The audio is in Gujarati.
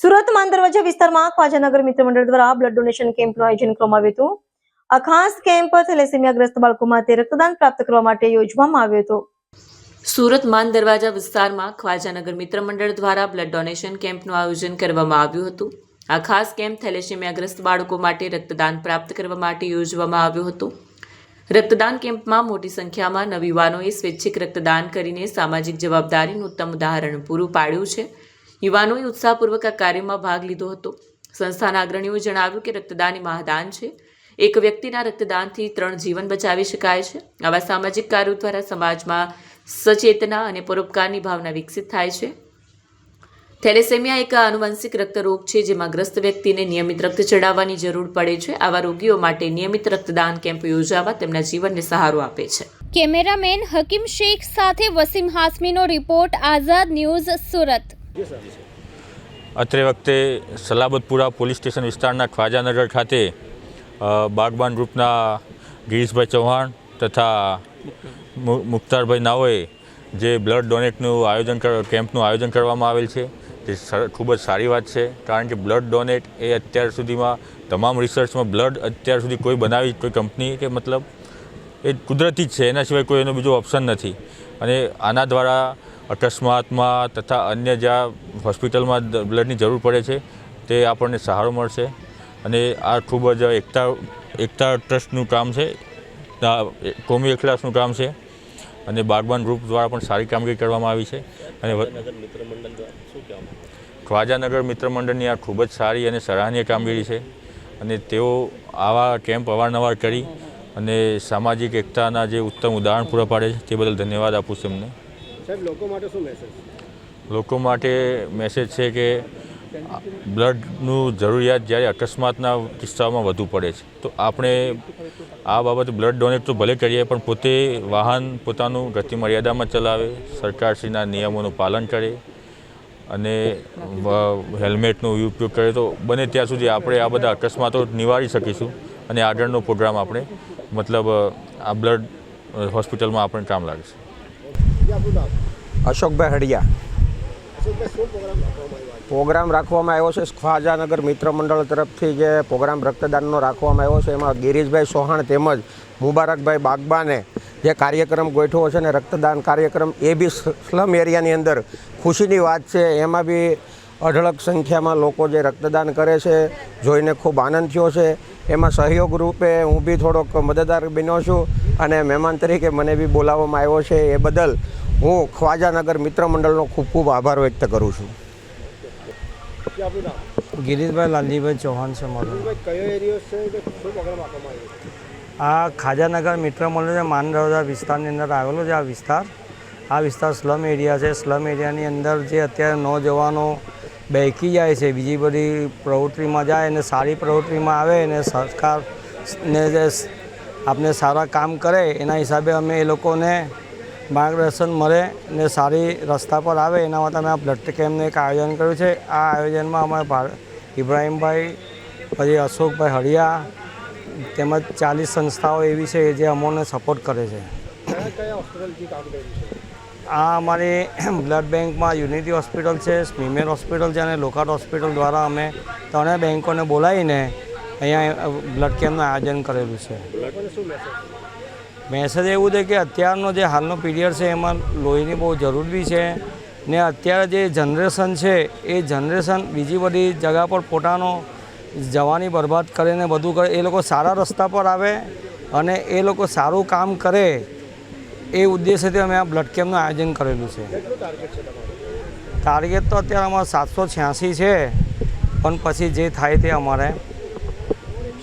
સુરત માંદરવાજા વિસ્તારમાં ખ્વાજાનગર મિત્ર મંડળ દ્વારા બ્લડ ડોનેશન કેમ્પનું આયોજન કરવામાં આવ્યું હતું. આ ખાસ કેમ્પ થેલેસેમિયાગ્રસ્ત બાળકો માટે રક્તદાન પ્રાપ્ત કરવા માટે યોજવામાં આવ્યો હતો. સુરત માન દરવાજા વિસ્તારમાં ખ્વાજાનગર મિત્ર મંડળ દ્વારા બ્લડ ડોનેશન કેમ્પનું આયોજન કરવામાં આવ્યું હતું. આ ખાસ કેમ્પ થેલેસેમિયાગ્રસ્ત બાળકો માટે રક્તદાન પ્રાપ્ત કરવા માટે યોજવામાં આવ્યો હતો. રક્તદાન કેમ્પમાં મોટી સંખ્યામાં નવયુવાનોએ સ્વૈચ્છિક રક્તદાન કરીને સામાજિક જવાબદારીનું ઉત્તમ ઉદાહરણ પૂરું પાડ્યું છે. યુવાનોએ ઉત્સાહપૂર્વક આ કાર્યમાં ભાગ લીધો હતો. સંસ્થાના અગ્રણીઓએ જણાવ્યું કે રક્તદાન એ મહાદાન છે. એક વ્યક્તિના રક્તદાનથી ત્રણ જીવન બચાવી શકાય છે. આવા સામાજિક કાર્યો દ્વારા સમાજમાં સચેતના અને પરોપકારની ભાવના વિકસિત થાય છે. થેલેસેમિયા એક આનુવંશિક રક્તરોગ છે જેમાં ગ્રસ્ત વ્યક્તિને નિયમિત રક્ત ચડાવવાની જરૂર પડે છે. આવા રોગીઓ માટે નિયમિત રક્તદાન કેમ્પ યોજાવા તેમના જીવનને સહારો આપે છે. કેમેરામેન હકીમ શેખ સાથે વસીમ હાસમીનો રિપોર્ટ, આઝાદ ન્યૂઝ સુરત. અત્રે વખતે સલાબતપુરા પોલીસ સ્ટેશન વિસ્તારના ખ્વાજાનગર ખાતે બાગબાન ગ્રુપના ગિરીશભાઈ ચૌહાણ તથા મુખ્તારભાઈ નાઓએ જે બ્લડ ડોનેટનું આયોજન કેમ્પનું આયોજન કરવામાં આવેલ છે. તે ખૂબ જ સારી વાત છે, કારણ કે બ્લડ ડોનેટ એ અત્યાર સુધીમાં તમામ રિસર્ચમાં બ્લડ અત્યાર સુધી કોઈ બનાવી કોઈ કંપની કે મતલબ એ કુદરતી જ છે. એના સિવાય કોઈ એનો બીજો ઓપ્શન નથી. અને આના દ્વારા અકસ્માતમાં તથા અન્ય જ્યાં હોસ્પિટલમાં બ્લડની જરૂર પડે છે તે આપણને સહારો મળશે. અને આ ખૂબ જ એકતા એકતા ટ્રસ્ટનું કામ છે. કોમી એકલાસનું કામ છે. અને બાગબાન ગ્રુપ દ્વારા પણ સારી કામગીરી કરવામાં આવી છે. અને ખ્વાજાનગર મિત્ર મંડળની આ ખૂબ જ સારી અને સરાહનીય કામગીરી છે. અને તેઓ આવા કેમ્પ અવારનવાર કરી અને સામાજિક એકતાના જે ઉત્તમ ઉદાહરણ પૂરા પાડે છે તે બદલ ધન્યવાદ આપું છું એમને. સાહેબ લોકો માટે શું મેસેજ લોકો માટે મેસેજ છે કે બ્લડનું જરૂરિયાત જ્યારે અકસ્માતના કિસ્સાઓમાં વધુ પડે છે તો આપણે આ બાબતે બ્લડ ડોનેટ તો ભલે કરીએ પણ પોતે વાહન પોતાનું ગતિ મર્યાદામાં ચલાવે સરકારશ્રીના નિયમોનું પાલન કરે અને હેલ્મેટનો ઉપયોગ કરે તો બને ત્યાં સુધી આપણે આ બધા અકસ્માતો નિવારી શકીશું. અને આગળનો પ્રોગ્રામ આપણે, મતલબ આ બ્લડ હોસ્પિટલમાં આપણે કામ લાગે છે. અશોકભાઈ હડિયા. પ્રોગ્રામ રાખવામાં આવ્યો છે ખ્વાજાનગર મિત્ર મંડળ તરફથી જે પ્રોગ્રામ રક્તદાનનો રાખવામાં આવ્યો છે. એમાં ગિરીશભાઈ સોહાણ તેમજ મુબારકભાઈ બાગબાને જે કાર્યક્રમ ગોઠવો છે ને રક્તદાન કાર્યક્રમ એ બી સ્લમ એરિયાની અંદર ખુશીની વાત છે. એમાં બી અઢળક સંખ્યામાં લોકો જે રક્તદાન કરે છે, જોઈને ખૂબ આનંદ થયો છે. એમાં સહયોગ રૂપે હું બી થોડોક મદદગાર બન્યો છું અને મહેમાન તરીકે મને બી બોલાવવામાં આવ્યો છે એ બદલ હું ખ્વાજાનગર મિત્ર મંડળનો ખૂબ ખૂબ આભાર વ્યક્ત કરું છું. ગિરીશભાઈ લાલજીભાઈ ચૌહાણ છે મારું. આ ખાજાનગર મિત્ર મંડળ છે માનરવદા વિસ્તારની અંદર આવેલો છે આ વિસ્તાર. આ વિસ્તાર સ્લમ એરિયા છે. સ્લમ એરિયાની અંદર જે અત્યારે નોજવાનો બેકી જાય છે, બીજી બધી પ્રવૃત્તિમાં જાય અને સારી પ્રવૃત્તિમાં આવે અને સરકારને જે આપણે સારા કામ કરે, એના હિસાબે અમે એ લોકોને માર્ગદર્શન મળે ને સારી રસ્તા પર આવે. એના માટે અમે આ બ્લડ કેમ્પનું એક આયોજન કર્યું છે. આ આયોજનમાં અમારે ઇબ્રાહીમભાઈ, પછી અશોકભાઈ હળિયા તેમજ ચાલીસ સંસ્થાઓ એવી છે જે અમોને સપોર્ટ કરે છે? આ અમારી બ્લડ બેંકમાં યુનિટી હોસ્પિટલ છે સ્મીમેર હોસ્પિટલ છે અને લોકાટ હોસ્પિટલ દ્વારા અમે ત્રણેય બેંકોને બોલાવીને અહીંયા બ્લડ કેમ્પનું આયોજન કરેલું છે. મેસેજ એવું છે કે અત્યારનો જે હાલનો પીરિયડ છે, એમાં લોહીની બહુ જરૂર બી છે ને અત્યારે જે જનરેશન છે, એ જનરેશન બીજી બધી જગા પર પોતાનો જવાની બરબાદ કરીને બધું કરે, એ લોકો સારા રસ્તા પર આવે અને એ લોકો સારું કામ કરે એ ઉદ્દેશ્યથી અમે આ બ્લડ કેમ્પનું આયોજન કરેલું છે. ટાર્ગેટ તો અત્યારે અમારે સાતસો છ્યાસી છે, પણ પછી જે થાય તે અમારે